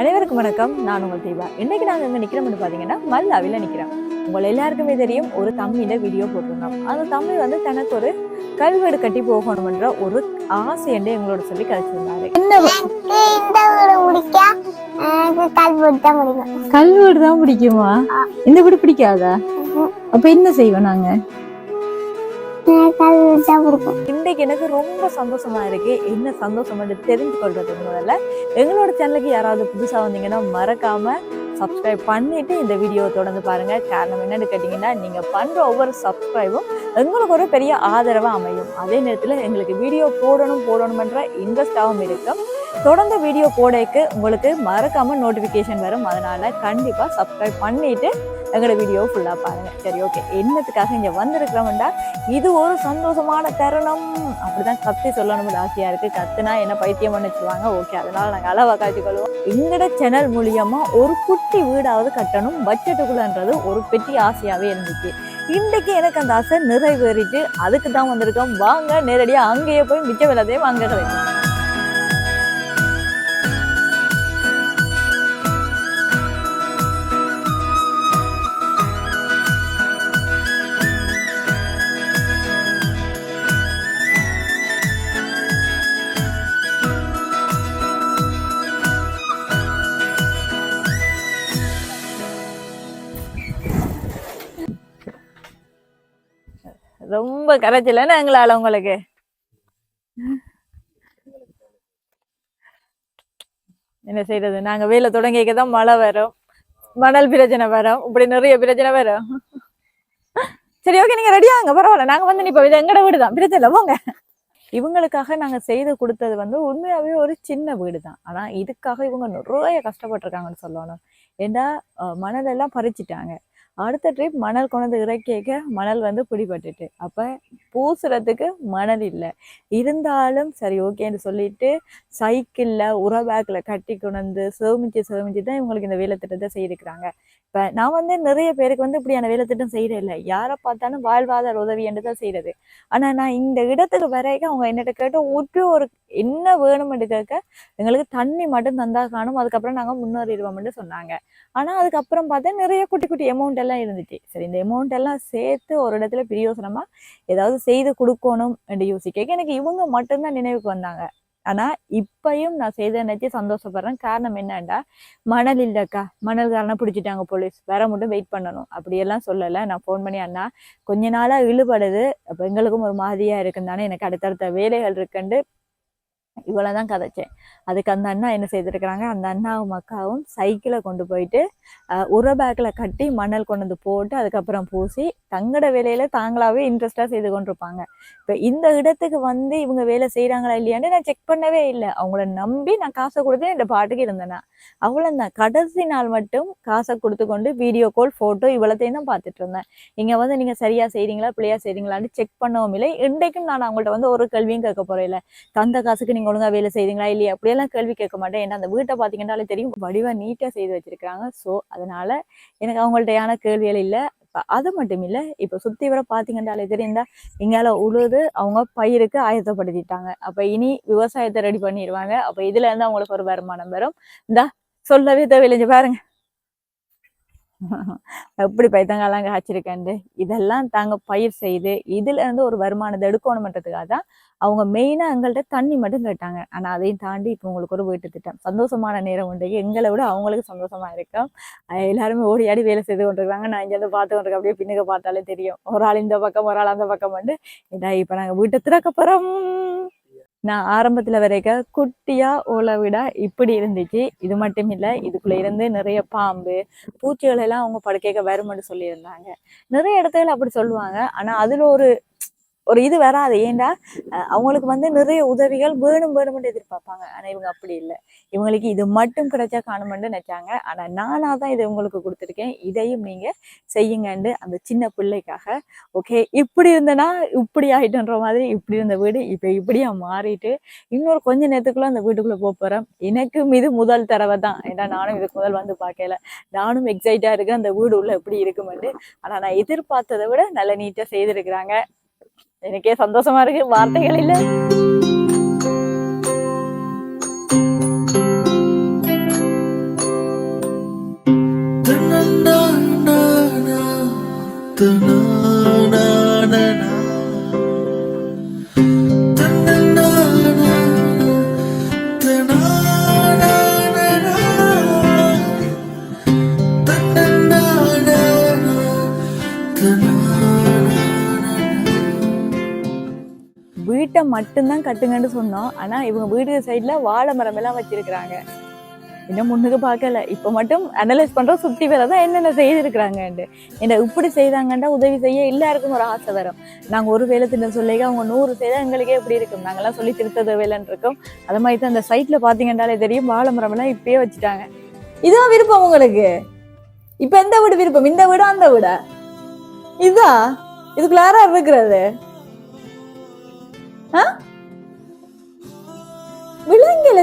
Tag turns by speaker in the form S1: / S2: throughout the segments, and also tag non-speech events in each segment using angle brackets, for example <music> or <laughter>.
S1: அனைவருக்கும் வணக்கம். நான் உங்கள் தீபா இன்னைக்கு நாங்கள் எங்கே நிற்கிறோம்னு பார்த்தீங்கன்னா மல்லாவில நிற்கிறோம் உங்கள் எல்லாருக்குமே தெரியும் ஒரு தம்பியில வீடியோ போட்டிருந்தோம். அந்த தம்பி வந்து தனக்கு ஒரு கல்வெடு கட்டி போகணும்ன்ற ஒரு ஆசை என்று எங்களோட சொல்லி கழிச்சிருந்தாரு. கல்வெடு தான் பிடிக்குமா? இந்த வீடு பிடிக்காதா? அப்ப என்ன செய்வோம் நாங்க? இன்னைக்கு எனக்கு ரொம்ப சந்தோஷமா இருக்கு. என்ன சந்தோஷம் தெரிஞ்சு கொள்றதுக்கு முதல்ல. எங்களோட சேனலுக்கு யாராவது புதுசா வந்தீங்கன்னா மறக்காம சப்ஸ்கிரைப் பண்ணிட்டு இந்த வீடியோவை தொடர்ந்து பாருங்க. காரணம் என்னன்னு கேட்டீங்கன்னா நீங்க பண்ற ஒவ்வொரு சப்ஸ்கிரைபும் எங்களுக்கு ஒரு பெரிய ஆதரவா அமையும். அதே நேரத்துல எங்களுக்கு வீடியோ போடணும் போடணும்ன்ற இன்ட்ரெஸ்டாகவும் இருக்கும். தொடர்ந்து வீடியோ போடக்கு உங்களுக்கு மறக்காம நோட்டிபிகேஷன் வரும். அதனால கண்டிப்பா சப்ஸ்கிரைப் பண்ணிட்டு எங்களோட வீடியோ ஃபுல்லாக பாருங்க. சரி ஓகே என்னத்துக்காக இங்கே வந்திருக்கிறோம்டா? இது ஒரு சந்தோஷமான தருணம். அப்படிதான் கத்தி சொல்லணும்னு ஆசையாக இருக்கு. கத்துனா என்ன பைத்தியம் பண்ணி வச்சுருவாங்க? ஓகே அதனால நாங்கள் அளவா காய்ச்சிக்கொள்வோம் எங்களோட சேனல் மூலியமாக ஒரு குட்டி வீடாவது கட்டணும். பட்ஜெட்டுக்குள்ளன்றது ஒரு பெட்டி ஆசையாவே இருந்துச்சு. இன்றைக்கு எனக்கு அந்த ஆசை நிறைவேறிட்டு அதுக்கு தான் வந்திருக்கோம். வாங்க நேரடியா அங்கேயே போய் மிச்ச விலதையும் வாங்க கிடைக்கும் ரொம்ப கரைச்சலன்னு எங்களால உங்களுக்கு? என்ன செய்யறது நாங்க வெயில தொடங்கிக்க தான் மழை வரும். மணல் பிரச்சனை வரும். இப்படி நிறைய பிரச்சனை வரும். சரி ஓகே நீங்க ரெடியாங்க பரவாயில்ல. நாங்க வந்து நீ இது எங்கட வீடு தான். பிரச்சனை இல்லை. போங்க. இவங்களுக்காக நாங்க செய்து கொடுத்தது வந்து உண்மையாவே ஒரு சின்ன வீடு தான். ஆனா இதுக்காக இவங்க நிறைய கஷ்டப்பட்டிருக்காங்கன்னு சொல்லணும். ஏன்னா மணல் எல்லாம் பறிச்சிட்டாங்க. அடுத்த ட்ரிப் மணல் கொண்டு வந்து இறக்கிக்க மணல் வந்து பிடிபட்டுட்டு. அப்போ பூசுறதுக்கு மணல் இல்லை. இருந்தாலும் சரி ஓகேன்னு சொல்லிட்டு சைக்கிளில் உர பேக்கில் கட்டி கொண்டு வந்து சேமிச்சு சேமிச்சு தான் இவங்களுக்கு இந்த வேலைத்திட்டத்தை செய்திருக்கிறாங்க. இப்போ நான் வந்து நிறைய பேருக்கு வந்து இப்படியான வேலைத்திட்டம் செய்கிறே இல்லை. யாரை பார்த்தாலும் வாழ்வாதார உதவி என்று தான் செய்கிறது ஆனால் நான் இந்த இடத்துக்கு வரைக்கும் அவங்க என்னட்ட கேட்ட ஒற்று ஒரு என்ன வேணும்னு கேட்க எங்களுக்கு தண்ணி மட்டும் தந்தா காணும். அதுக்கப்புறம் நாங்கள் முன்னேறிடுவோம்னு சொன்னாங்க. ஆனால் அதுக்கப்புறம் பார்த்தா நிறைய குட்டி குட்டி அமௌண்ட் எல்லாம் இருந்துச்சு. சரி இந்த அமௌண்ட் எல்லாம் சேர்த்து ஒரு இடத்துல பிரியோசனமா ஏதாவது செய்து கொடுக்கணும் என்று யோசிக்க. எனக்கு இவங்க மட்டும்தான் நினைவுக்கு வந்தாங்க. ஆனா இப்பயும் நான் செய்த நினைச்சு சந்தோஷப்படுறேன். காரணம் என்னண்டா? மணல் இல்லக்கா. மணல் காரணம் பிடிச்சிட்டாங்க போலீஸ். வேற மட்டும் வெயிட் பண்ணணும். அப்படியெல்லாம் சொல்லலை. நான் ஃபோன் பண்ணி அண்ணா கொஞ்ச நாளா இழுபடுது. அப்ப எங்களுக்கும் ஒரு மாதிரியா இருக்குன்னு தானே எனக்கு அடுத்தடுத்த வேலைகள் இருக்குன்னு இவ்வளவுதான் கதைச்சேன். அதுக்கு அந்த அண்ணா என்ன செய்திருக்கிறாங்க? அந்த அண்ணாவும் அக்காவும் சைக்கிளை கொண்டு போயிட்டு அஹ், உர பேக்கில் கட்டி மணல் கொண்டு வந்து போட்டு அதுக்கப்புறம் பூசி தங்கட வேலையில தாங்களாவே இன்ட்ரெஸ்டா செய்து கொண்டிருப்பாங்க. இப்போ இந்த இடத்துக்கு வந்து இவங்க வேலை செய்யறாங்களா இல்லையான்னு நான் செக் பண்ணவே இல்லை. அவங்கள நம்பி நான் காசை கொடுத்து இந்த பாட்டுக்கு இருந்தேனா அவ்வளவுதான். கடைசி நாள் மட்டும் காசை கொடுத்து கொண்டு வீடியோ கால் ஃபோட்டோ இவ்வளோத்தையும் தான் பார்த்துட்டு இருந்தேன். இங்க வந்து நீங்க சரியா செய்றீங்களா பிள்ளையா செய்றீங்களான்னு செக் பண்ணவும் இல்லை. இன்றைக்கும் நான் அவங்கள்ட்ட வந்து ஒரு கேள்வியும் கேட்க போறேன் இல்லை. தந்த காசுக்கு நீங்க ஒழுங்கா வேலை செய்றீங்களா இல்லையா? அப்படியெல்லாம் கேள்வி கேட்க மாட்டேன். ஏன்னா அந்த வீட்டை பாத்தீங்கன்னாலே தெரியும். வடிவா நீட்டா செய்து வச்சிருக்காங்க சோ அதனால எனக்கு அவங்கள்ட்டையான கேள்விகள் இல்ல. அது மட்டும் இல்ல இப்ப சுத்தி வர பாத்தீங்கன்னாலே தெரியுந்தா இங்கால உழுது அவங்க பயிருக்கு ஆயத்தப்படுத்திட்டாங்க. அப்ப இனி விவசாயத்தை ரெடி பண்ணிடுவாங்க. அப்ப இதுல இருந்து அவங்களுக்கு ஒரு வருமானம் வரும். இந்தா சொல்லவே தேவையில்லை. பாருங்க. எப்படி பைத்தங்காலாம் காய்ச்சிருக்கேன் இதெல்லாம் தாங்க பயிர் செய்து இதுல இருந்து ஒரு வருமானத்தை எடுக்கணுமன்றதுக்காக தான் அவங்க மெயினா எங்கள்கிட்ட தண்ணி மட்டும் கேட்டாங்க. ஆனா அதையும் தாண்டி இப்போ உங்களுக்கு ஒரு வீட்டு திட்டம். சந்தோஷமான நேரம் உண்டு. எங்களை விட அவங்களுக்கு சந்தோஷமா இருக்கும் எல்லாருமே ஓடி ஆடி வேலை செய்து கொண்டிருக்காங்க. நான் இங்க பார்த்து கொண்டிருக்க அப்படியே பின்னுக்கு பார்த்தாலே தெரியும். ஒரு ஆள் இந்த பக்கம் ஒரு ஆள் அந்த பக்கம் வந்து இதா இப்ப நாங்க வீட்டை திறக்க போறோம். நான் ஆரம்பத்துல வரைக்க குட்டியா ஓலை விட இப்படி இருந்துச்சு. இது மட்டும் இல்ல இதுக்குள்ள இருந்து நிறைய பாம்பு பூச்சிகள் எல்லாம் அவங்க படுக்கைக்க வரும்னு சொல்லியிருந்தாங்க. நிறைய இடத்துல அப்படி சொல்லுவாங்க. ஆனா அதுல ஒரு ஒரு இது வராது. ஏன்டா? அவங்களுக்கு வந்து நிறைய உதவிகள் வேணும் வேணும்னு எதிர்பார்ப்பாங்க. ஆனா இவங்க அப்படி இல்லை. இவங்களுக்கு இது மட்டும் கிடைச்சா காணுமென்னு நினைச்சாங்க. ஆனா நானா தான் இதை உங்களுக்கு கொடுத்துருக்கேன். இதையும் நீங்க செய்யுங்கன்னு அந்த சின்ன பிள்ளைக்காக ஓகே இப்படி இருந்தனா இப்படி ஆயிட்டுன்ற மாதிரி இப்படி இருந்த வீடு இப்ப இப்படியா மாறிட்டு இன்னொரு கொஞ்ச நேரத்துக்குள்ள அந்த வீட்டுக்குள்ள போக போறேன். எனக்கும் இது முதல் தடவை தான். ஏன்னா நானும் இதுக்கு முதல் வந்து பார்க்கல. நானும் எக்ஸைட்டா இருக்கேன். அந்த வீடு உள்ள எப்படி இருக்குமெண்டு ஆனா நான் எதிர்பார்த்ததை விட நல்ல நீட்டா செய்திருக்கிறாங்க. എനിക്ക് സന്തോഷമാർക്ക് വാർത്തകളില്ല. തണ வீட்டை மட்டும்தான் கட்டுங்கன்னு சொன்னோம். ஆனா இவங்க வீடு சைடுல வாழை மரம் எல்லாம் வச்சிருக்கிறாங்க. இன்னும் முன்னுக்கு பார்க்கல. இப்ப மட்டும் அனலைஸ் பண்ணுறோம் சுத்தி வேலை தான் என்னென்ன செய்திருக்கிறாங்கன்ட்டு. என்ன இப்படி செய்தாங்கன்றா உதவி செய்ய எல்லாருக்கும் ஒரு ஆசை வரும். நாங்க ஒரு வேலை திட்டம் சொல்லிக்க அவங்க நூறு செய்தால் எங்களுக்கே எப்படி இருக்கும்? நாங்கள்லாம் சொல்லி திருத்தது வேலைன்னு இருக்கோம். அது மாதிரி தான் அந்த சைட்ல பார்த்தீங்கன்றாலே தெரியும். வாழை மரம் எல்லாம் இப்பயே வச்சுட்டாங்க. இதான் விருப்பம் உங்களுக்கு? இப்ப எந்த வீடு விருப்பம்? இந்த வீடா அந்த வீடா? இதா? இதுக்குள்ள இருக்கிறது? ஆ?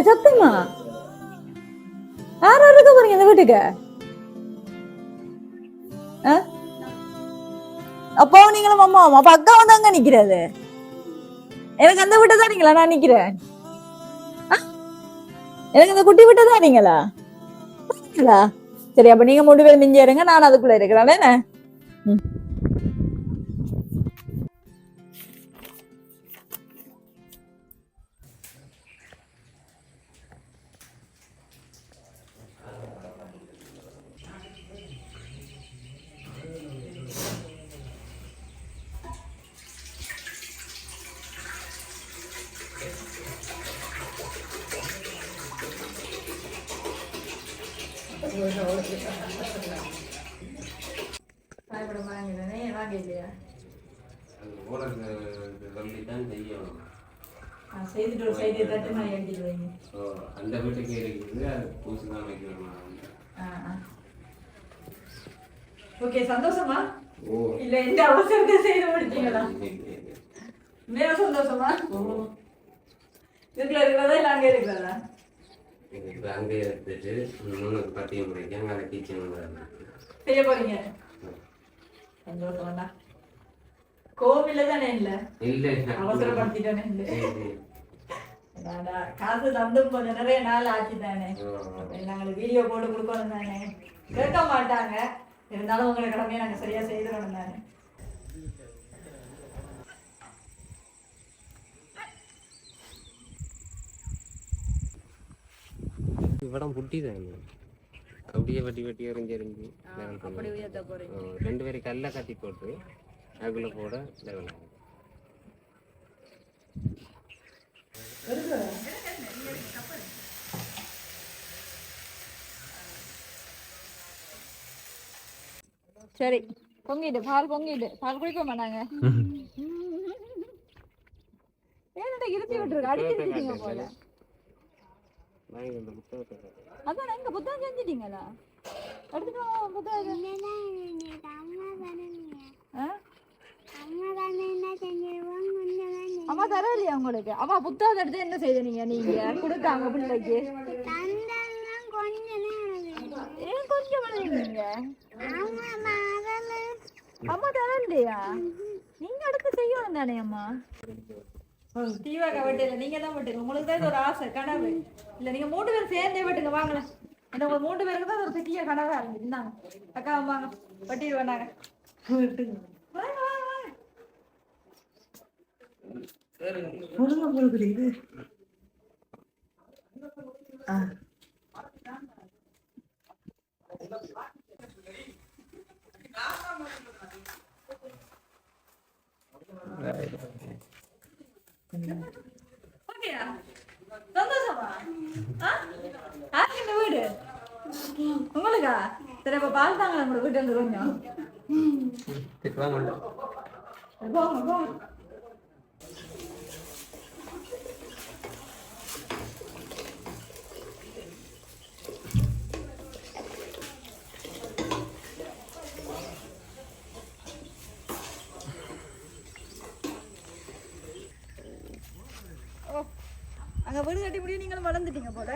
S1: சத்தமா யார் இருக்க போறீங்க இந்த வீட்டுக்கு? அப்பாவும் நீங்களும் அம்மாவும் அப்ப அக்கா வந்து அங்க நிக்கிறது. எனக்கு அந்த வீட்டை தான் நீங்களா நான் நிக்கிறேன். எனக்கு இந்த குட்டி வீட்டை தான் நீங்களா? சரி அப்ப நீங்க மூணு பேர் மிஞ்சி இருங்க நான் அதுக்குள்ள இருக்கிறேன் என்ன
S2: ஓரங்க சொல்லி தான் செய்யணும்.
S1: செய்துட்டு ஒரு சைடு தட்டு மாதிரி எழுதிட்டு வைங்க.
S2: அந்த வீட்டுக்கு இருக்குது அது பூசி தான் வைக்கணும்?
S1: ஓகே சந்தோஷமா? இல்ல இந்த அவசரத்தை செய்து முடிச்சீங்களா <laughs> மேல சந்தோஷமா? இதுக்குள்ள இருக்கிறதா இல்ல அங்க இருக்கிறதா?
S2: இப்போ அங்கே எடுத்துட்டு முன்னுக்கு பட்டியம் முடிக்க அங்கே கிச்சன்
S1: செய்ய போறீங்க? சந்தோஷம்டா. கோவில்ல தானே இல்ல?
S2: இல்லை
S1: அவசரப்படுத்திட்டானே இல்ல. காசு தந்தும் கொஞ்சம் நிறைய நாள் ஆச்சு தானே. நாங்களுக்கு வீடியோ போட்டு கொடுக்கணும் தானே. கேட்க மாட்டாங்க. இருந்தாலும் உங்களை கடமையை நாங்க சரியா செய்திடணும் தானே.
S2: இவடம் புட்டி தான் அப்படியே வட்டி வட்டி எறிஞ்சு எறிஞ்சு ரெண்டு பேரும் கல்லை கட்டி போட்டு அதுக்குள்ள போட லெவல் ஆகும்
S1: சரி பொங்கிடு பால் பொங்கிடு. பால் குடிக்க மாட்டாங்க. ஏன்டா இருத்தி விட்டுருக்கு? அடிச்சிருக்கீங்க போல
S2: வாங்கி இந்த புத்தகத்தை காட்டு.
S1: அதான் எங்க புத்தகம் செஞ்சிட்டீங்களா? எடுத்துட்டு வாங்க புத்தகம்? அம்மா தரலையா? உங்களுக்கு? அம்மா புத்தகத்தை எடுத்து என்ன செய்த நீங்க? நீங்க கொடுத்தாங்க பிள்ளைக்கு. ஏன் கொஞ்சம் எழுதுனீங்க அம்மா தரலையா? நீங்க அடுத்து செய்யணும் தானே அம்மா? தீவாக வெட்டல நீங்க தான் வெட்டுங்க உங்களுக்கு தான் இது ஒரு ஆசை கனவு. இல்ல நீங்க மூணு பேர் சேர்ந்தே வெட்டுங்க வாங்கலாம் ஏன்னா உங்க மூணு பேருக்கு தான் ஒரு பெரிய கனவா இருக்கு இந்தாங்க. அக்கா வாங்க வெட்டிட்டு வேண்டாங்க வெட்டுங்க வாங்க வாங்க வாங்க. ஒழுங்கா போடுது இது. ஆ. ஓகேயா சந்தோஷமா ஆ யாருக்கு இந்த வீடு உங்களுக்கா சரி அப்ப பால் தாங்க உங்களோட வீட்டு வந்து கொஞ்சம் போங்க போங்க அங்கே வீடு கட்டி முடியும் நீங்களும் வளர்ந்துட்டீங்க போல.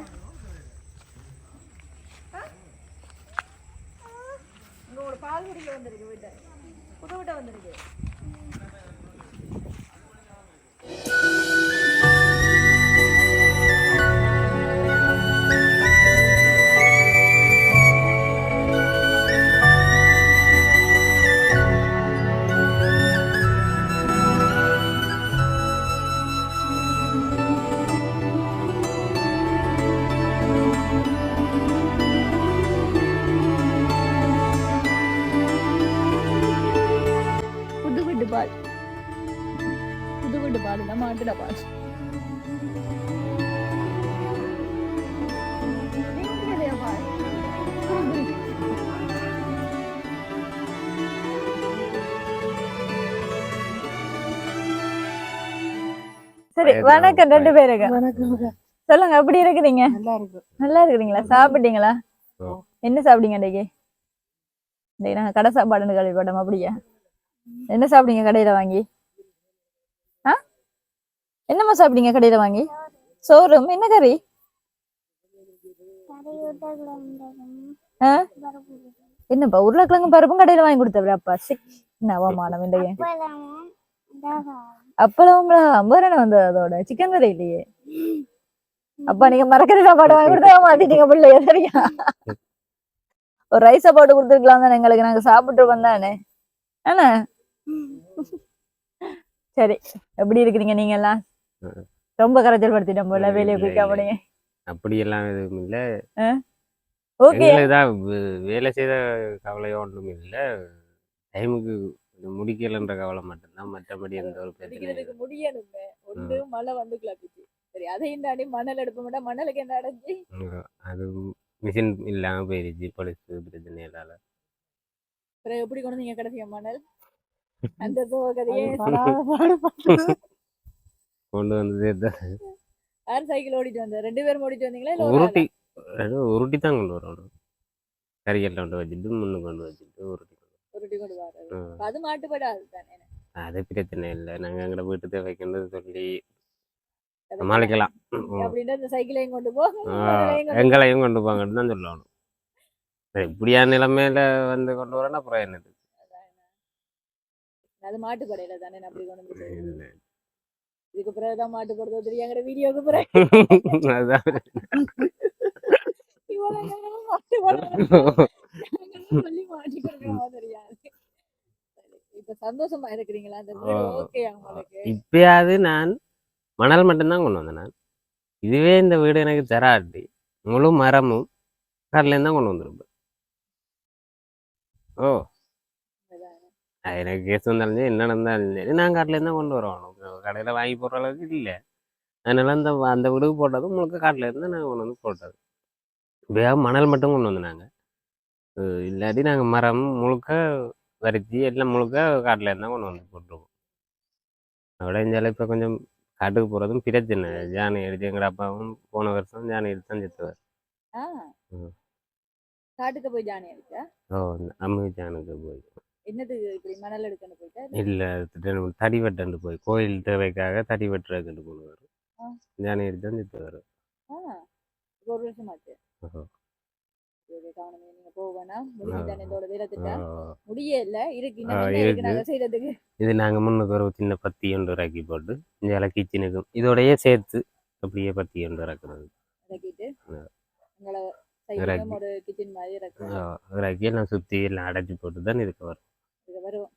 S1: மாட்டுடப்பா சரி வணக்கம் ரெண்டு பேருக்கு சொல்லுங்க எப்படி இருக்கிறீங்க?
S3: நல்லா இருக்கு
S1: நல்லா இருக்கிறீங்களா? சாப்பிட்டீங்களா. என்ன சாப்பிட்டீங்க இன்னைக்கு? இன்னைக்கு நாங்க கடை சாப்பாடுன்னு கேள்விப்பட்டோம் அப்படியா? என்ன சாப்பிட்டீங்க கடையில வாங்கி? என்னம்மா சாப்பிட்டீங்க கடையில வாங்கி? சோறும். என்ன கறி? என்னப்பா உருளைக்கிழங்கு பருப்பும் கடையில வாங்கி கொடுத்தவரு? அப்பா சிக் என்ன இந்த ஏன் அப்பளம்ங்களா வந்தது அதோட சிக்கன் கறி இல்லையே. அப்பா நீங்க மறக்கிற சாப்பாடு வாங்கி கொடுத்தா மாத்திட்டீங்க பிள்ளைய சரியா? ஒரு ரைஸ் சாப்பாடு கொடுத்துருக்கலாம் தானே எங்களுக்கு. நாங்க சாப்பிட்டு வந்தானே என்ன சரி எப்படி இருக்கிறீங்க நீங்க எல்லாம் ரொம்ப கரைச்சல் படுத்திட்டோம் போல வேலையை
S2: இல்ல.
S1: முடியுங்க
S2: அப்படியெல்லாம் எதுவும் இல்லை.
S1: ஓகே.
S2: எங்களுக்கு தான் வே- வேலை செய்த கவலையோ ஒன்றும் இல்லை. டைமுக்கு முடிக்கலைன்ற கவலை மட்டும்தான். மற்றபடி எந்த ஒரு பிரச்சனையும்.
S1: முடியணுமே ஒன்று மழை வந்து கிளப்பிச்சு சரி அதையும் தாண்டி மணல் எடுப்ப மாட்டா மணலுக்கு என்ன அடைஞ்சு?
S2: அது மிஷின் இல்லாமல் போயிருச்சு. பொலிசு பிரச்சனையால
S1: அப்புறம் எப்படி கொண்டு வந்தீங்க கடைசியா மணல்? <laughs> அந்த சோகதையே
S2: கொண்டு வந்து
S1: யார் சைக்கிள் ஓடிட்டு வந்த ரெண்டு பேரும் ஓடிட்டு வந்தீங்களா இல்ல
S2: உருட்டி உருட்டி தான் கொண்டு வரணும் கறிக்கட்டை கொண்டு வச்சுட்டு முன்னு கொண்டு வச்சுட்டு உருட்டி?
S1: உருட்டி கொண்டு வர
S2: ம்.
S1: அது மாட்டுப்படாது தானே?
S2: அது பிரச்சனை இல்லை. நாங்கள் எங்களை வீட்டு தேவைக்குன்னு சொல்லி சமாளிக்கலாம்.
S1: சைக்கிளையும் கொண்டு போ.
S2: எங்களையும் கொண்டு போங்கன்னு தான் சொல்லணும். இப்படியா நிலைமையில வந்து கொண்டு வரேன்னா அப்புறம் என்னது?
S1: அது மாட்டுப்படையில தானே அப்படி கொண்டு. இதுக்கு பிறகுதான் மாட்டு போடுறது தெரியாங்கிற வீடியோக்கு பிறகு.
S2: அதான். <laughs>
S1: சொல்லி தெரியாது சந்தோஷமா இருக்கிறீங்களா? அந்த. ஓகே
S2: இப்பயாவது நான் மணல் மட்டும்தான் கொண்டு வந்தேன் நான். இதுவே இந்த வீடு எனக்கு தராட்டி முழு மரமும் கடலேருந்து தான் கொண்டு வந்திருப்பேன். ஓ எனக்கு கேஸ் வந்தாலும் சரி, என்ன நடந்தாலும் சரி நான் காட்டிலேருந்து தான் கொண்டு வருவோம் கடையில் வாங்கி போடுற அளவுக்கு இல்லை. அதனால அந்த அந்த விடுவு போட்டதும் முழுக்க காட்டிலேருந்து நாங்கள் கொண்டு வந்து போட்டது. இப்படியா மணல் மட்டும் கொண்டு வந்து நாங்கள் இல்லாட்டி நாங்கள் மரம் முழுக்க வரிச்சு எல்லாம் முழுக்க காட்டிலேருந்து தான் கொண்டு வந்து போட்டுருவோம். அதோட இருந்தாலும் இப்போ கொஞ்சம் காட்டுக்கு போகிறதும் பிரச்சனை. ஜானி அடிச்சு எங்கள் அப்பாவும் போன வருஷம் ஜானி எடுத்து தான் செத்துவார்.
S1: காட்டுக்கு போய் ஜானி அடிச்சா?
S2: ஓ அம்மி ஜானுக்கு போய்.
S1: என்னதுக்கு இப்படி மணல் எடுக்கணும் போயிட்டா?
S2: இல்லை தடி வெட்டண்டு போய். கோயில் தேவைக்காக தடி வெட்டுறதுக்கு
S1: ஆ.
S2: ஜானி எடுத்து தான்
S1: ஆ, இப்ப ஒரு வருஷம் ஆச்சு நீங்க. நாங்க
S2: இது நாங்கள் முன்னுக்கு ஒரு சின்ன பத்தி ஒன்று இறக்கி போட்டு இந்த கிச்சனுக்கும் இதோடயே சேர்த்து அப்படியே பத்தி ஒன்று இறக்குறது. இறக்கி. எல்லாம் சுற்றி எல்லாம் அடைச்சி போட்டு தான் இதுக்கு வரும்.
S1: இது வருவோம்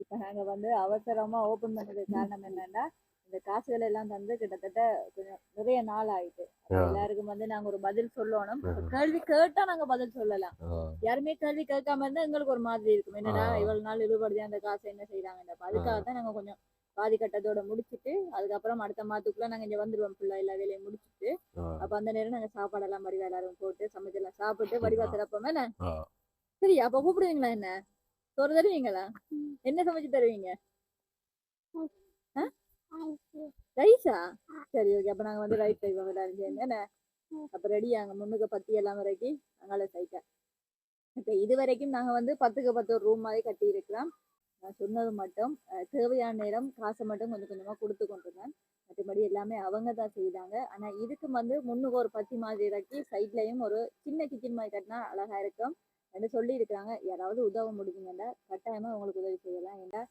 S1: இப்ப நாங்க வந்து அவசரமா ஓபன் பண்ணது காரணம் என்னன்னா இந்த காசுகள் எல்லாம் தந்து கிட்டத்தட்ட கொஞ்சம் நிறைய நாள் ஆயிட்டு. எல்லாருக்கும் வந்து நாங்க ஒரு பதில் சொல்லணும். கேள்வி கேட்டா நாங்க பதில் சொல்லலாம். யாருமே கேள்வி கேட்காம இருந்தா எங்களுக்கு ஒரு மாதிரி இருக்கும் என்னடா. இவ்வளவு நாள் இழுபடுது அந்த காசை என்ன செய்யறாங்க அதுக்காக தான் நாங்க கொஞ்சம் பாதி கட்டத்தோட முடிச்சிட்டு அதுக்கப்புறம் அடுத்த மாதத்துக்குள்ள நாங்க இங்க வந்துருவோம் ஃபுல்லா எல்லா வேலையும் முடிச்சிட்டு. அப்ப அந்த நேரம் நாங்க சாப்பாடெல்லாம் வடிவா எல்லாரும் போட்டு சமைச்செல்லாம் சாப்பிட்டு வடிவா. திறப்போமே. சரி அப்ப கூப்பிடுவீங்களா என்ன சோறு தருவீங்களா? என்ன சமைச்சு தருவீங்க? ரைஸா? சரி ஓகே அப்ப நாங்க வந்து ரைஸ் செய்வோம். எல்லாரும் சேர்ந்து. என்ன? அப்ப ரெடி அங்க முன்னுக்கு பத்தி எல்லாம் வரைக்கும் அதனால சைட்டா இப்ப இது வரைக்கும் நாங்க வந்து பத்துக்கு பத்து ஒரு ரூம் மாதிரி கட்டி இருக்கிறோம். நான் சொன்னது மட்டும் தேவையான நேரம் காசை மட்டும் கொஞ்சம் கொஞ்சமா கொடுத்து கொண்டிருந்தேன் மற்றபடி எல்லாமே அவங்க தான் செய்தாங்க. ஆனா இதுக்கு வந்து முன்னுக்கு ஒரு பத்தி மாதிரி இறக்கி சைட்லயும் ஒரு சின்ன கிச்சன் மாதிரி கட்டினா அழகா இருக்கும். என்று சொல்லி இருக்கிறாங்க யாராவது உதவ முடியுங்கன்னா கட்டாயமா உங்களுக்கு உதவி செய்யலாம். ஏன்டா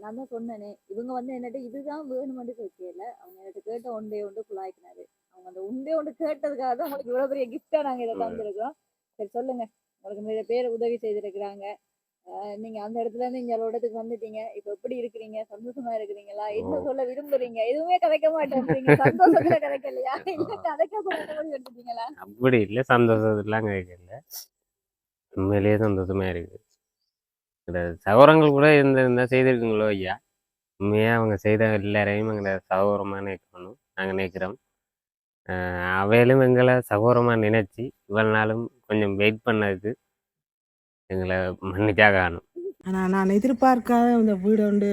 S1: நான் தான் சொன்னேனே இவங்க வந்து என்னட்டு இதுதான் வேணுமென்று கேட்கல. அவங்க என்கிட்ட கேட்ட ஒன்றே ஒன்று குழாய்க்கினாரு. அவங்க அந்த ஒன்றே ஒன்று கேட்டதுக்காக தான் உங்களுக்கு இவ்வளவு பெரிய கிஃப்டா நாங்க இதை தந்திருக்கோம் சரி சொல்லுங்க. உங்களுக்கு நிறைய பேர் உதவி செய்திருக்கிறாங்க. நீங்க அந்த இடத்துல இருந்து இங்க இடத்துக்கு வந்துட்டீங்க. இப்ப எப்படி இருக்கிறீங்க? சந்தோஷமா இருக்கிறீங்களா? என்ன. சொல்ல விரும்புறீங்க? எதுவுமே கதைக்க மாட்டேங்கிறீங்க சந்தோஷத்துல கதைக்கலையா? இல்ல முடிவு எடுத்துட்டீங்களா
S2: அப்படி இல்லை சந்தோஷத்துலாம் கேட்கல உண்மையிலேயே சந்தோஷமாக இருக்குது இந்த சகோரங்கள் கூட இருந்திருந்தால் செய்திருக்குங்களோ ஐயா? உண்மையாக அவங்க செய்த எல்லாரையும் எங்களை சகோரமாக நினைக்கணும். நாங்கள் நினைக்கிறோம். அவையிலும் எங்களை சகோரமாக நினச்சி இவ்வளோ நாளும் கொஞ்சம் வெயிட் பண்ணதுக்கு எங்களை மன்னிச்சாக காணும்.
S3: ஆனால் நான் எதிர்பார்க்காத இந்த வீடு வந்து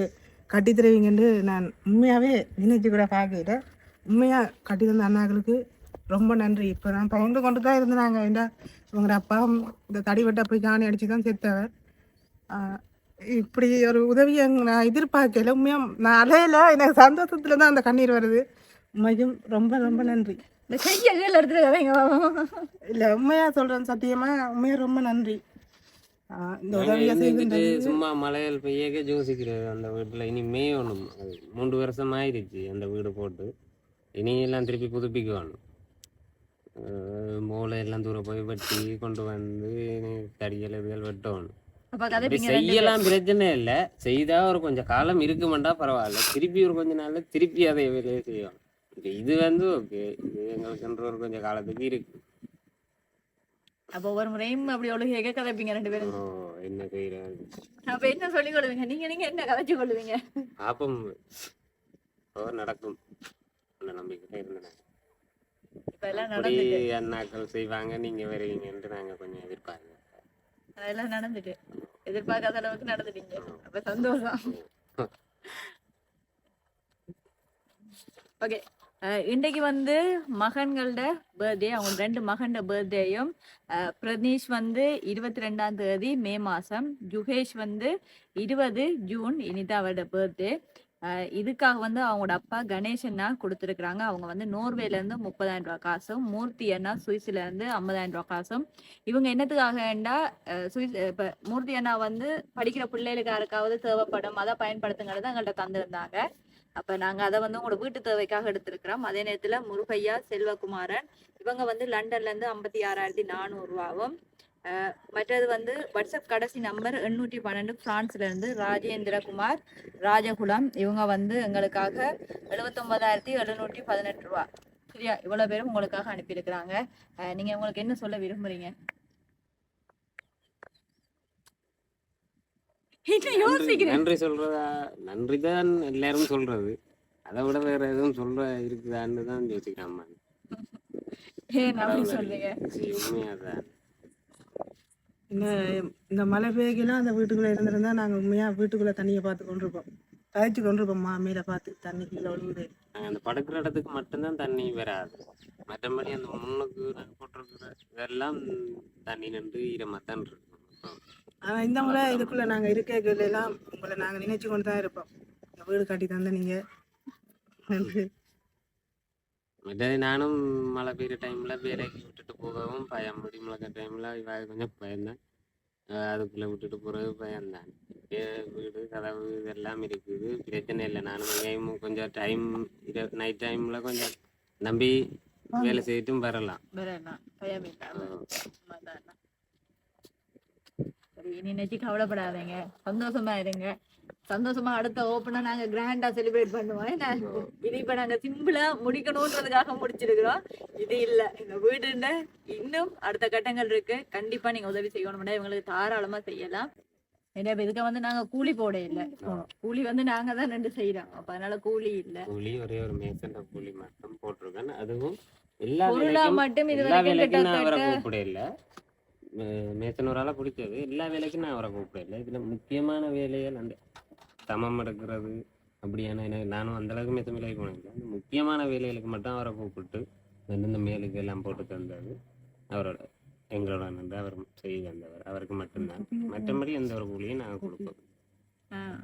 S3: கட்டி தருவீங்கன்னு நான் உண்மையாகவே நினைச்சு கூட பார்க்கல. உண்மையாக கட்டி தந்த அண்ணாக்களுக்கு ரொம்ப நன்றி. இப்போ நான் பயந்து கொண்டு தான் இருந்தாங்க. ஏண்டா இவங்களோட அப்பா இந்த தடி வெட்ட போய் காணி அடிச்சு தான் செத்தவர். இப்படி ஒரு உதவியை நான் எதிர்பார்க்கல. உண்மையாக நான் அலையில. எனக்கு சந்தோஷத்தில் தான் அந்த கண்ணீர் வருது. உண்மையும் ரொம்ப ரொம்ப நன்றி.
S1: இந்த கையை கீழே எடுத்துட்டு வைங்க
S3: இல்லை உண்மையாக சொல்கிறேன் சத்தியமாக உண்மையாக ரொம்ப நன்றி.
S2: சும்மா மலையில் பெய்யக்க யோசிக்கிறது அந்த வீட்டில் இனி மேயணும். அது மூன்று வருஷம் ஆயிடுச்சு அந்த வீடு போட்டு. இனி எல்லாம் திருப்பி புதுப்பிக்கணும். மூளை எல்லாம் தூரம் போய் வெட்டி கொண்டு வந்து தடிகள் இதுகள் வெட்டணும். செய்யலாம் பிரச்சனை இல்லை செய்தா ஒரு கொஞ்சம் காலம் இருக்குமெண்டா பரவாயில்ல திருப்பி ஒரு கொஞ்ச நாள்ல திருப்பி அதை வேலையை இப்ப இது வந்து ஓகே இது எங்களுக்குன்ற ஒரு கொஞ்சம் காலத்துக்கு இருக்கு
S1: அப்ப ஒவ்வொரு முறையும் அப்படி ஒழுங்காக கதைப்பீங்க ரெண்டு பேரும்
S2: என்ன செய்யறது
S1: அப்ப என்ன சொல்லி கொள்வீங்க நீங்க நீங்க என்ன கதைச்சு கொள்வீங்க
S2: பாப்பம் ஓ நடக்கும் நம்பிக்கை இருந்தேன்
S1: இப்ப எல்லாம்
S2: அப்படி
S1: நடந்துட்டு.
S2: அண்ணாக்கள் செய்வாங்க நீங்க வருவீங்கன்ட்டு நாங்க கொஞ்சம் எதிர்பார்க்கோம்
S1: அதெல்லாம் நடந்துட்டு. எதிர்பார்க்காத அளவுக்கு நடந்துட்டீங்க. அப்ப சந்தோஷம். ஓகே. இன்றைக்கு வந்து மகன்களோட பர்த்டே அவங்க ரெண்டு மகன்ட பர்த்டேயும் பிரதீஷ் வந்து இருபத்தி ரெண்டாம் தேதி மே மாதம் ஜுகேஷ் வந்து இருபது ஜூன் இனிதான் அவரோட பர்த்டே இதுக்காக வந்து அவங்களோட அப்பா கணேசன்னா கொடுத்துருக்குறாங்க. அவங்க வந்து நோர்வேலேருந்து முப்பதாயிரம் ரூபாய் காசும் மூர்த்தி அண்ணா சுவிஸ்லேருந்து ஐம்பதாயிரம் ரூபா காசும். இவங்க என்னத்துக்காகண்டா சுவிஸ் இப்போ மூர்த்தி அண்ணா வந்து படிக்கிற பிள்ளைகளுக்கு யாருக்காவது தேவைப்படும் அதை பயன்படுத்துங்கிறது எங்கள்கிட்ட தந்திருந்தாங்க. அப்ப நாங்க அதை வந்து உங்களோட வீட்டு தேவைக்காக எடுத்திருக்கிறோம். அதே நேரத்துல முருகையா செல்வகுமாரன் இவங்க வந்து லண்டன்ல இருந்து ஐம்பத்தி ஆறாயிரத்தி நானூறு ரூபாவும் மற்றது வந்து வாட்ஸ்அப் கடைசி நம்பர் எண்ணூற்றி பன்னெண்டு பிரான்ஸ்ல இருந்து ராஜேந்திரகுமார் ராஜகுலம். இவங்க வந்து எங்களுக்காக எழுபத்தொன்பதாயிரத்தி எழுநூற்றி பதினெட்டு ரூபா. சரியா? இவ்வளவு பேரும் உங்களுக்காக அனுப்பியிருக்கிறாங்க. அஹ் நீங்க உங்களுக்கு என்ன சொல்ல விரும்புறீங்க? என்ன
S2: நன்றி- சொல்றதா நன்றி தான் எல்லாரும் சொல்றது. அதை விட வேற எதுவும் சொல்ற இருக்குதான்னு தான் யோசிக்கிறேன் அம்மா.
S1: ஏன் அப்படி சொல்றீங்க?
S2: உண்மையாதான்.
S3: இந்த இந்த மழை பெய்யலாம் அந்த வீட்டுக்குள்ளே இருந்திருந்தா நாங்கள் உண்மையாக வீட்டுக்குள்ளே தண்ணியை பார்த்து கொண்டிருப்போம். கழிச்சு கொண்டிருப்போம் மேலே பார்த்து தண்ணி கீழே
S2: நாங்கள் அந்த படுக்கிற இடத்துக்கு மட்டும்தான் தண்ணி வராது. மற்றபடி அந்த முன்னுக்கு போட்டிருக்கிற இதெல்லாம் தண்ணி நின்று ஈரமாக தான் இருக்கும்.
S3: ஆனால் இந்த முறை இதுக்குள்ளே நாங்கள் இருக்க எல்லாம் உங்களை நாங்கள் நினைச்சு கொண்டு தான் இருப்போம். வீடு கட்டி தந்த நீங்கள் நன்றி
S2: மற்றது நானும் மழை பெய்யுற டைமில் வேலைக்கு விட்டுட்டு போகவும் பயம் முடி முழக்க டைமில் இவ கொஞ்சம் பயந்தேன் அதுக்குள்ளே விட்டுட்டு போகிறது பயம்தான் வீடு கதவு இதெல்லாம் இருக்குது பிரச்சனை இல்லை நானும் எங்கேயும் கொஞ்சம் டைம் நைட் டைமில் கொஞ்சம் நம்பி வேலை செய்துட்டும் வரலாம்
S1: இனி நினைச்சு கவலைப்படாதீங்க சந்தோஷமா இருங்க சந்தோஷமா அடுத்த ஓப்பனை நாங்க கிராண்டா செலிப்ரேட் பண்ணுவோம். என்ன? இது இப்ப நாங்க சிம்பிளா முடிக்கணும்ன்றதுக்காக முடிச்சிருக்கிறோம். இது இல்ல. இந்த வீடுண்ட இன்னும் அடுத்த கட்டங்கள் இருக்கு. கண்டிப்பா நீங்க உதவி செய்யணும்னா இவங்களுக்கு தாராளமா செய்யலாம். ஏன்னா இப்ப இதுக்கு வந்து நாங்க கூலி போட இல்ல. கூலி வந்து நாங்க தான் ரெண்டு செய்யறோம். அப்ப அதனால கூலி இல்ல.
S2: கூலி ஒரே ஒரு மேசன்ற கூலி மட்டும் போட்டிருக்கேன். அதுவும் எல்லா
S1: பொருளா மட்டும் இது வரைக்கும்
S2: கூப்பிட இல்லை. மேசன் ஒரு பிடிச்சது. எல்லா வேலைக்கும் நான் அவரை கூப்பிட இல்லை இதுல முக்கியமான வேலைகள் அந்த சமம் எடுக்கிறது அப்படியான எனக்கு நானும் அந்த அளவுக்கு மேசன் வேலைக்கு போனதில்லை அந்த முக்கியமான வேலைகளுக்கு மட்டும் அவரை கூப்பிட்டு இந்த மேலுக்கு எல்லாம் போட்டு தந்தது. அவரோட எங்களோட நின்று அவர் செய்து தந்தவர். அவருக்கு மட்டும்தான். மற்றபடி எந்த ஒரு கூலியும் நாங்கள் கொடுப்போம்.
S1: ஆ.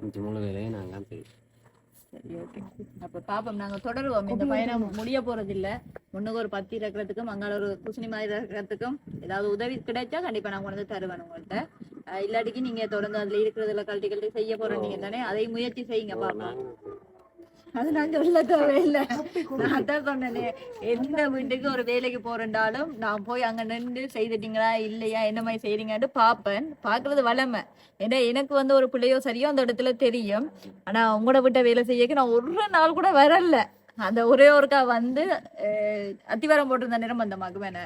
S2: அஞ்சு மூணு வேலையை நாங்கள் செய்வோம்.
S1: சரி ஓகே அப்ப பாப்போம். நாங்க தொடருவோம். இந்த பயணம் முடிய போறது இல்ல முன்னுக்கு ஒரு பத்தி இருக்கிறதுக்கும் அங்கால ஒரு குசினி மாதிரி இருக்கிறதுக்கும் ஏதாவது உதவி கிடைச்சா கண்டிப்பா நான் கொண்டு வந்து தருவேன் உங்கள்ட்ட. அஹ் இல்லாட்டிக்கு நீங்க தொடர்ந்து அதுல இருக்கிறதுல கழட்டி கழட்டி செய்ய போறோம் நீங்க தானே. அதை முயற்சி செய்யுங்க பாப்போம் அது நான் சொல்ல தேவையில்லை. நான் அதான் சொன்னேனே எந்த வீட்டுக்கு ஒரு வேலைக்கு போறேன்டாலும் நான் போய் அங்க நின்று செய்துட்டீங்களா இல்லையா என்ன மாதிரி செய்றீங்கன்னு பார்ப்பேன். பார்க்கறது வளமை. ஏன்னா எனக்கு வந்து ஒரு பிள்ளையோ சரியோ அந்த இடத்துல தெரியும். ஆனா உங்களோட வீட்டை வேலை செய்யக்கு நான் ஒரு நாள் கூட வரல. அந்த ஒரே ஒருக்கா வந்து அத்திவாரம் போட்டிருந்த நேரம் அந்த மகவேன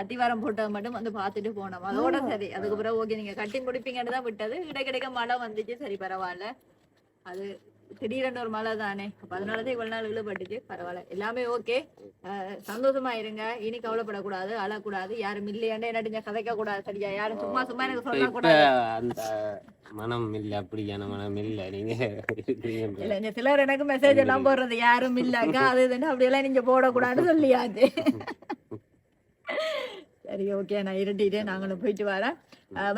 S1: அத்திவாரம் போட்டது மட்டும் வந்து பார்த்துட்டு போனோம். அதோட சரி. அதுக்கு பிறகு ஓகே நீங்க கட்டி முடிப்பீங்கன்னு தான் விட்டது. இடைக்கிடைக்க மழை வந்துச்சு. சரி பரவாயில்ல. அது திடீரென்று ஒரு மழை தானே? அப்ப அதனாலதான் இவ்வளவு நாள் இழுபட்டுச்சு பரவாயில்ல. எல்லாமே ஓகே சந்தோஷமா இருங்க. இனி கவலைப்படக்கூடாது அழக்கூடாது. யாரும் இல்லையாண்டே என்ன கதைக்க கூடாது சரியா? யாரும் சும்மா சும்மா எனக்கு சொல்லக்கூடாது.
S2: அந்த மனம் இல்ல அப்படியான மனம் இல்ல. நீங்க.
S1: இல்ல இந்த சிலர் எனக்கு மெசேஜ் எல்லாம் போடுறது யாரும் இல்லக்கா அது இதுன்னு அப்படியெல்லாம் நீங்க போடக்கூடாதுன்னு சொல்லியாச்சு. சரி ஓகே நான் இருட்டிட்டு நாங்களும் போயிட்டு வரேன்.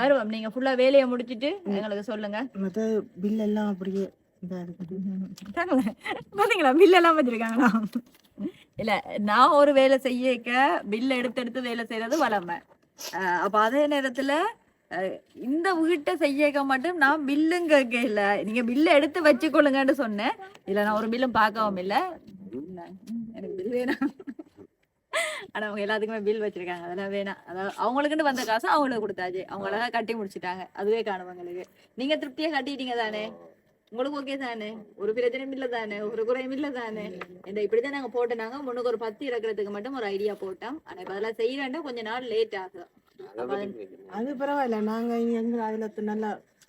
S1: வருவோம் நீங்க ஃபுல்லா வேலையை முடிச்சிட்டு எங்களுக்கு சொல்லுங்க.
S3: மற்ற பில் எல்லாம் அப்படியே.
S1: பாத்தீங்களா? பில் எல்லாம் வச்சிருக்காங்களா? இல்ல நான் ஒரு வேலை செய்யக்க பில் எடுத்து எடுத்து வேலை செய்யறது வளமை. அப்ப அதே நேரத்துல இந்த வீட்டை செய்யக்க மட்டும் நான் பில்லும் கேட்க இல்ல. நீங்க பில்ல எடுத்து வச்சுக்கொள்ளுங்கன்னு சொன்னேன். இல்ல நான் ஒரு பில்லும் பார்க்கவும் இல்ல. எனக்கு பில் வேணாம். ஆனா அவங்க எல்லாத்துக்குமே பில் வச்சிருக்காங்க. அதெல்லாம் வேணாம். அதாவது அவங்களுக்குன்னு வந்த காசு அவங்களுக்கு கொடுத்தாச்சு. அவங்க அழகா கட்டி முடிச்சிட்டாங்க. அதுவே காணுவங்களுக்கு நீங்க திருப்தியா கட்டிட்டீங்க தானே? உங்களுக்கு ஓகே தானே ஒரு பிரச்சனையும் இல்ல தானே ஒரு குறையும் இல்ல தானே இந்த இப்படிதான் நாங்க போட்டோனாங்க முன்னுக்கு ஒரு பத்து இறக்குறதுக்கு மட்டும் ஒரு ஐடியா போட்டோம். ஆனா இப்ப அதெல்லாம் செய்யறேன்னா கொஞ்ச நாள் லேட் ஆகும்
S2: அதை
S3: பரவாயில்ல. நாங்க இனி எங்க அதுல நல்ல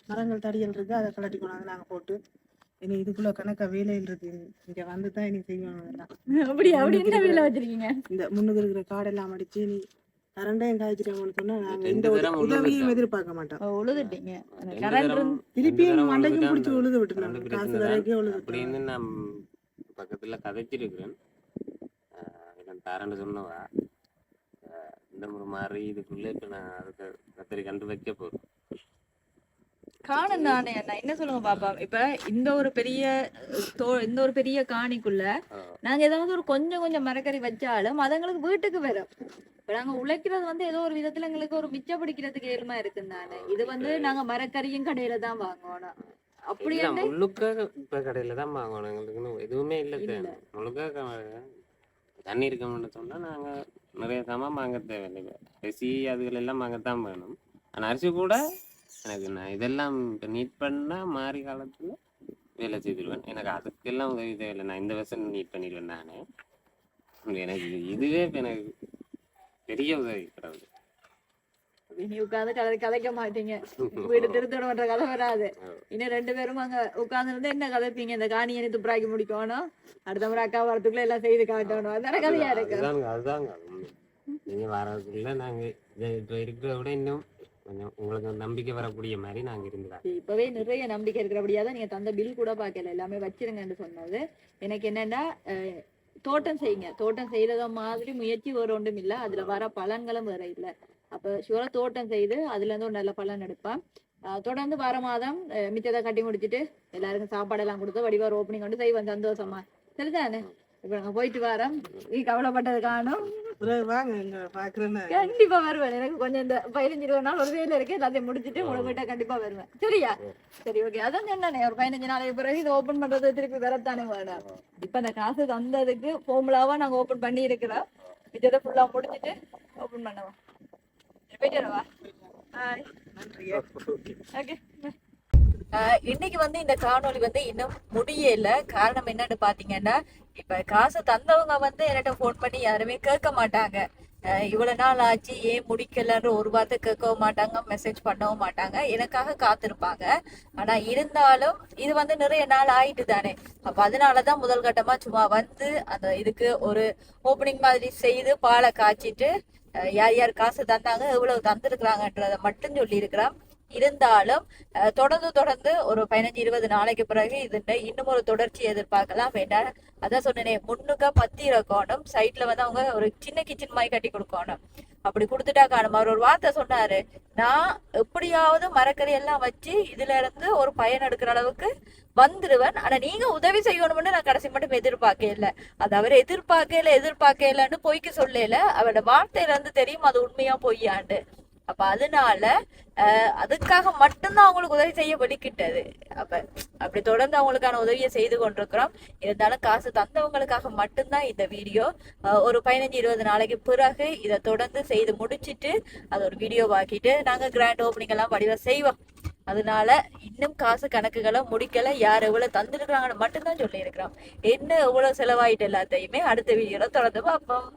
S3: மரங்கள் தடிகள் இருக்கு. அதை கலட்டி கொண்டாந்து நாங்க போட்டு இனி இதுக்குள்ள கணக்கா வேலையில் இருக்கு. இங்க வந்து தான் இனி செய்யணும்.
S1: அப்படி அப்படி என்ன வேலை வச்சிருக்கீங்க?
S3: இந்த முன்னுக்கு இருக்கிற காடெல்லாம் அடிச்சு நீ கரண்டையும் காய்ச்சிட்டோம்னு சொன்னா நாங்க
S2: தரம்
S3: உதவியும். எதிர்பார்க்க மாட்டோம்.
S1: உழுதுட்டீங்க. கரண்ட்
S3: திருப்பியும் மண்டைக்கும் பிடிச்சி உழுது விட்டுனாங்க காசு. வரைக்கும் உழுது
S2: அப்படின்னு நான் பக்கத்துல கதைச்சிருக்கிறேன். எனக்கு தாரன்னு சொன்னவா? ஆஹ் இந்த ஒரு மாதிரி இதுக்குள்ள இப்ப நான் அதுக்கு கத்திரி கண்டு வைக்க போறேன்
S1: காணும் தானே அண்ணா. என்ன சொல்லுங்க பாப்பா? இப்ப இந்த ஒரு பெரிய தோ இந்த ஒரு பெரிய காணிக்குள்ள நாங்க ஏதாவது ஒரு கொஞ்சம் கொஞ்சம் மரக்கறி வச்சாலும் அது எங்களுக்கு வீட்டுக்கு வரும். இப்ப நாங்க உழைக்கிறது வந்து ஏதோ ஒரு விதத்துல எங்களுக்கு ஒரு மிச்சப்பிடிக்கிறதுக்கு ஏழுமா இருக்கு தானே. இது வந்து நாங்க மரக்கறியும் கடையில தான் வாங்கணும் அப்படி
S2: முழுக்க இப்ப கடையில தான் வாங்கணும் எங்களுக்குன்னு எதுவுமே இல்ல. முழுக்க தண்ணி இருக்கணும்னு சொன்னா நாங்க நிறைய சாமான் வாங்க தேவையில்லை. அரிசி அதுகள் எல்லாம் வாங்கத்தான் வேணும். ஆனா அரிசி கூட எனக்கு நான் இதெல்லாம் இப்போ நீட் பண்ணா மாறி காலத்துல வேலை செய்திருவேன். எனக்கு அதுக்கெல்லாம் உதவி தேவையில்லை. நான் இந்த வருஷம் நீட் பண்ணிடுவேன் நானு. எனக்கு இது- இதுவே இப்ப எனக்கு பெரிய உதவி கிடையாது
S1: நீ உட்காந்து கதை கதைக்க மாட்டீங்க. <laughs> வீடு திருத்தணும் பண்ற கதை வராது. இன்னும் ரெண்டு பேரும் அங்க உட்கார்ந்து இருந்து என்ன கதைப்பீங்க? இந்த காணியை துப்புராக்கி முடிக்கணும். அடுத்த முறை அக்கா வரத்துக்குள்ள எல்லாம் செய்து காட்டணும். அதான கதையா இருக்கு?
S2: அதுதாங்க. நீங்க வரதுக்குள்ள நாங்க இப்ப இருக்கிறத விட இன்னும் கொஞ்சம் உங்களுக்கு நம்பிக்கை வரக்கூடிய மாதிரி நாங்க இருந்துக்கலாம்
S1: இப்பவே நிறைய நம்பிக்கை இருக்கிறபடியா தான் நீங்க தந்த பில் கூட பார்க்கல. எல்லாமே வச்சிருங்கன்னு சொன்னது. எனக்கு என்னன்னா தோட்டம் செய்யுங்க. தோட்டம் செய்யறத மாதிரி முயற்சி வேற ஒன்றும் இல்ல. அதுல வர பலன்களும் வேற இல்ல. அப்ப ஷுவரா தோட்டம் செய்து அதுல இருந்து ஒரு நல்ல பலன் எடுப்பேன். தொடர்ந்து வார மாதம் மிச்சத்தை கட்டி முடிச்சிட்டு எல்லாருக்கும் சாப்பாடு எல்லாம் கொடுத்து வடிவார் ஓப்பனிங் கொண்டு செய்வேன். சந்தோஷமா. சரிதானே? இப்ப நாங்க போயிட்டு வரோம். நீ கவலைப்பட்டது காணும். கண்டிப்பா வருவேன். எனக்கு கொஞ்சம் இந்த பதினஞ்சு இருபது நாள் ஒரு வேலை இருக்கு எல்லாத்தையும் முடிச்சிட்டு உங்களை போயிட்டா கண்டிப்பா வருவேன். சரியா? சரி ஓகே அதான் சொன்னானே ஒரு பதினஞ்சு நாளைக்கு பிறகு இதை ஓபன் பண்றது திருப்பி வரத்தானே வேணும். இப்ப அந்த காசு தந்ததுக்கு ஃபார்முலாவா நாங்க ஓபன் பண்ணி இருக்கிறோம் மிச்சத்தை ஃபுல்லா முடிச்சிட்டு ஓபன் பண்ணுவோம் சரி, போயிட்டு வரவா? ஓகே. இன்னைக்கு வந்து இந்த காணொலி வந்து இன்னும் முடியல காரணம் என்னன்னு பாத்தீங்கன்னா இப்ப காசு தந்தவங்க வந்து என்கிட்ட போன் பண்ணி யாருமே கேட்க மாட்டாங்க. அஹ் இவ்வளவு நாள் ஆச்சு ஏன் முடிக்கலன்ற ஒரு வார்த்தை கேட்கவும் மாட்டாங்க மெசேஜ் பண்ணவும் மாட்டாங்க. எனக்காக காத்திருப்பாங்க. ஆனா இருந்தாலும் இது வந்து நிறைய நாள் ஆயிட்டு தானே. அப்ப அதனாலதான் முதல் கட்டமா சும்மா வந்து அந்த இதுக்கு ஒரு ஓப்பனிங் மாதிரி செய்து பாலை காய்ச்சிட்டு யார் யார் காசு தந்தாங்க எவ்வளவு தந்திருக்கிறாங்கன்றத மட்டும் சொல்லி இருக்கிறான் இருந்தாலும் அஹ், தொடர்ந்து தொடர்ந்து ஒரு பதினஞ்சு இருபது நாளைக்கு பிறகு இது இன்னும் ஒரு தொடர்ச்சி எதிர்பார்க்கலாம் வேண்டாம் அதான் சொன்னேனே முன்னுக்க பத்தி இருக்கணும் சைட்ல வந்து அவங்க ஒரு சின்ன கிச்சன் மாதிரி கட்டி கொடுக்கணும். அப்படி கொடுத்துட்டா காணும். அவர் ஒரு வார்த்தை சொன்னாரு நான் எப்படியாவது மரக்கறி எல்லாம் வச்சு இதுல இருந்து ஒரு பயன் எடுக்கிற அளவுக்கு வந்துடுவேன் ஆனா நீங்க உதவி செய்யணும்னு நான் கடைசி மட்டும் எதிர்பார்க்கல இல்ல. அது அவர் எதிர்பார்க்கல எதிர்பார்க்கலன்னு பொய்க்கு சொல்லல. அவரோட வார்த்தையில இருந்து தெரியும் அது உண்மையா பொய்யாண்டு. அப்ப அதனால அதுக்காக மட்டும்தான் அவங்களுக்கு உதவி செய்ய படிக்கிட்டது அப்ப அப்படி தொடர்ந்து அவங்களுக்கான உதவியை செய்து கொண்டிருக்கிறோம். இருந்தாலும் காசு தந்தவங்களுக்காக மட்டும்தான் இந்த வீடியோ. ஒரு பதினஞ்சு இருபது நாளைக்கு பிறகு இதை தொடர்ந்து செய்து முடிச்சிட்டு அது ஒரு வீடியோ ஆக்கிட்டு நாங்க கிராண்ட் ஓப்பனிங் எல்லாம் வடிவா செய்வோம். அதனால இன்னும் காசு கணக்குகளை முடிக்கல. யார் எவ்வளவு தந்திருக்கிறாங்கன்னு மட்டும்தான் சொல்லியிருக்கிறோம். என்ன எவ்வளவு செலவாயிட்டு எல்லாத்தையுமே அடுத்த வீடியோல தொடர்ந்து பார்ப்போம்.